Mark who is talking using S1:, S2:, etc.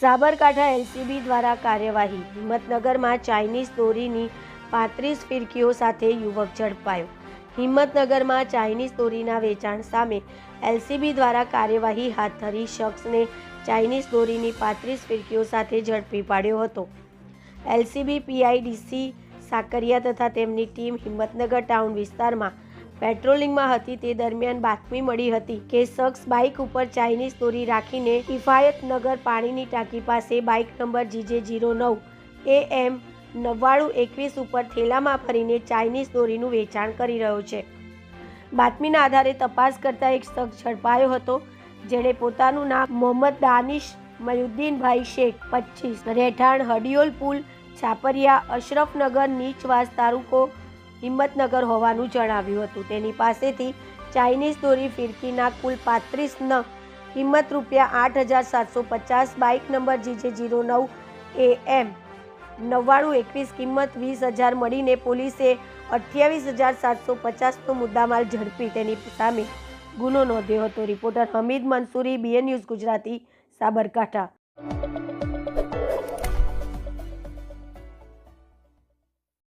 S1: Sabarkantha LCB દ્વારા કાર્યવાહી. હિંમતનગરમાં Chinese દોરીની પાંત્રીસ ફિરકીઓ સાથે યુવક ઝડપાયો. હિંમતનગરમાં ચાઇનીઝ દોરીના વેચાણ સામે એલસીબી દ્વારા કાર્યવાહી હાથ ધરી શખ્સને ચાઇનીઝ દોરીની પાંત્રીસ ફિરકીઓ સાથે ઝડપી પાડ્યો હતો. એલસીબી પીઆઈડીસી સાકરિયા તથા તેમની ટીમ હિંમતનગર ટાઉન વિસ્તારમાં પેટ્રોલિંગમાં હતી તે દરમિયાન બાતમી મળી હતી કે શખ્સ બાઇક ઉપર ચાઇનીઝ દોરી રાખીને કિફાયતનગર પાણીની ટાંકી પાસે બાઇક નંબર જીજે જીરો નવ એ એમ નવ્વાણું એકવીસ ઉપર થેલામાં ફરીને ચાઇનીઝ દોરીનું વેચાણ કરી રહ્યો છે. બાતમીના આધારે તપાસ કરતા એક શખ્સ ઝડપાયો હતો, જેણે પોતાનું નામ મોહમ્મદ દાનિશ મયુદ્દીનભાઈ શેખ પચીસ રહેઠાણ હડિયોલ પુલ, છાપરિયા, અશરફનગર, નીચવાસ તાલુકો હિંમતનગર હોવાનું જણાવ્યું હતું. તેની પાસેથી ચાઇનીઝ દોરી ફિરકીના કુલ પાંત્રીસ ન કિંમત રૂપિયા આઠ હજાર સાતસો પચાસ બાઇક નંબર જીજે જીરો નવ એ એમ નવ્વાણું એકવીસ કિંમત વીસ હજાર મળીને પોલીસે અઠ્યાવીસ હજાર સાતસો પચાસનો મુદ્દામાલ ઝડપી તેની સામે ગુનો નોંધ્યો હતો. Reporter Hamid Mansuri, BN news Gujarati, Sabarkantha.